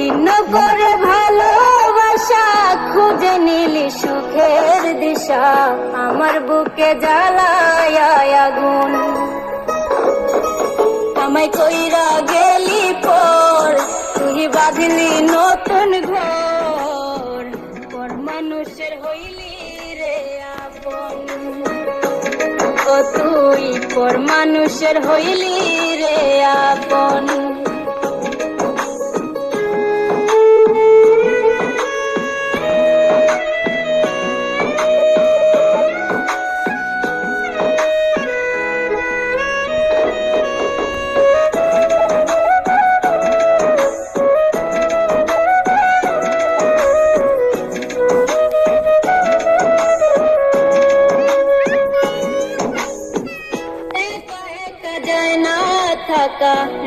ছিন্ন করে ভালোবাসা, খুঁজে নিলি সুখের দিশা। আমার বুকে জ্বালায় আগুন। আমায় কইরা গেলি পর, তুই বাঁধলি নতুন ঘর। পর মানুষের হইলি রে আপন। ও তুই, পর মানুষের হইলি রে আপন।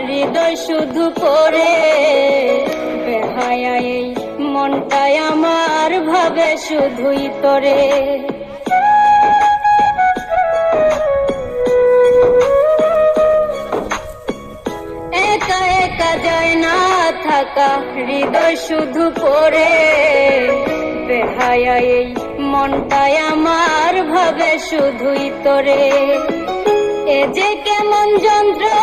হৃদয় শুধু পড়ে। বেহায়া এই মনটাই আমার ভাবে শুধুই তোরে। একা একা যায় না থাকা, হৃদয় শুধু পড়ে। বেহায়া এই মনটাই আমার ভাবে শুধুই তোরে। এ যে কেমন যন্ত্রণা রে একটি ভীষণ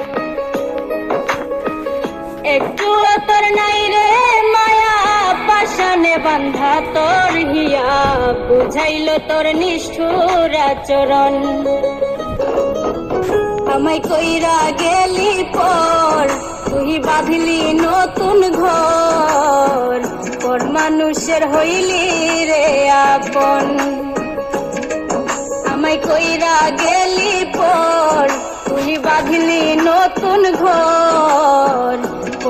একটু তোর নাই রে মায়া পাশানে বান্ধা তোর হিয়া। বুঝাইল তোর নিষ্ঠুর আচরণ। আমায় কইরা গেলি পর, তুই বাঁধলি নতুন ঘর। পর মানুষের হইলি রে আপন। আমায় কইরা গেলি পর, তুই বাঁধলি নতুন ঘর।